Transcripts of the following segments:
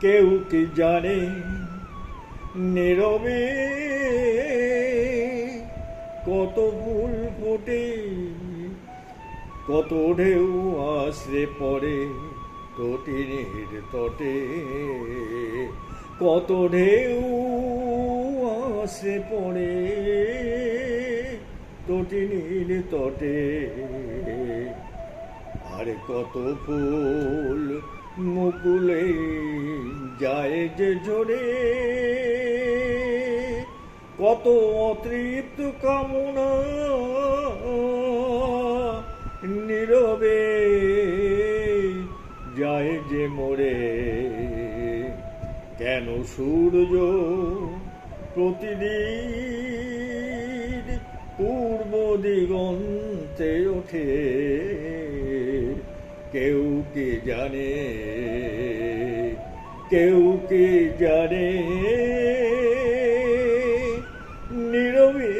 কেউ কি জানে? নীরবে কত ফুল ফোটে, কত ঢেউ আশ্রে পড়ে তটিনীর তটে। কত ঢেউ আশ্রে পড়ে তটিনীর তটে। আর কত ফুল মুকুলে যায় যে ঝরে কত অতৃপ্ত কামনা নীরবে যায় যে মোরে। কেন সূর্য প্রতিদিন পূর্ব দিগন্তে ওঠে? কেউ কে জানে? কেউ কে জানে? নীরবে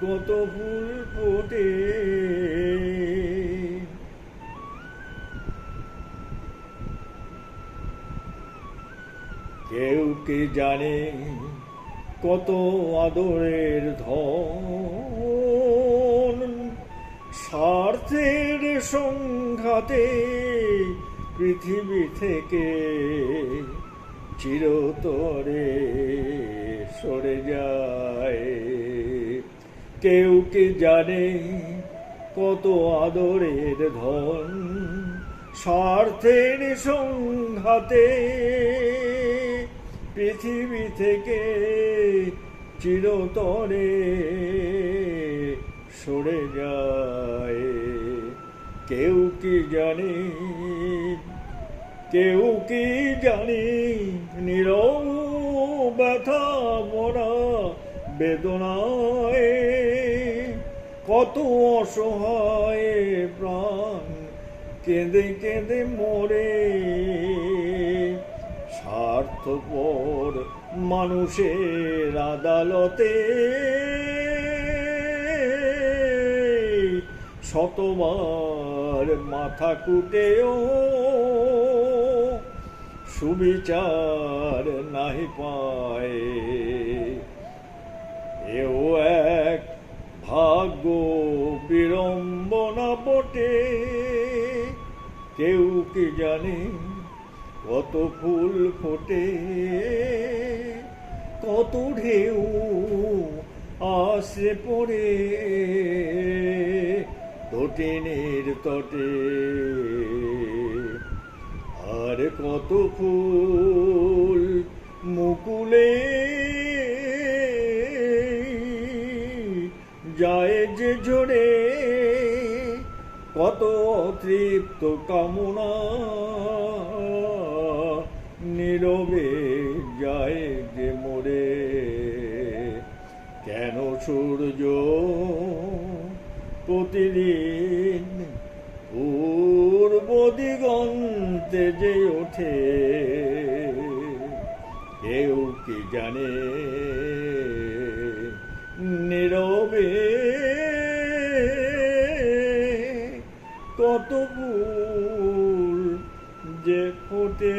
কত ফুল ফোটে। কেউ কে জানে কত আদরের ধন? স্বার্থের সংঘাতে পৃথিবী থেকে চিরতরে সরে যায়। কেউ কি জানে কত আদরের ধন স্বার্থের সংঘাতে পৃথিবী থেকে চিরতরে সরে যায়। কেউ কি জানি, কেউ কি জানি, নীরব ব্যথা মরা বেদনায় কত অসহায় প্রাণ কেঁদে কেঁদে মরে। স্বার্থপর মানুষের আদালতে শতবার মাথা কুটেও সুবিচার নাহি পায়। এও এক ভাগ্য বিড়ম্বনা বটে। কেউ কি জানে কত ফুল ফোটে, কত ঢেউ আসে পড়ে। তটিনীর তটে। আর কত ফুল মুকুলে যায় যে ঝরে, কত তৃপ্ত কামনা নীরবে যায় যে মোরে। কেন সূর্য প্রতিদিন দিগন্তে যে ওঠে কেউ কি জানে? নীরবে কত ফুল যে ফোটে।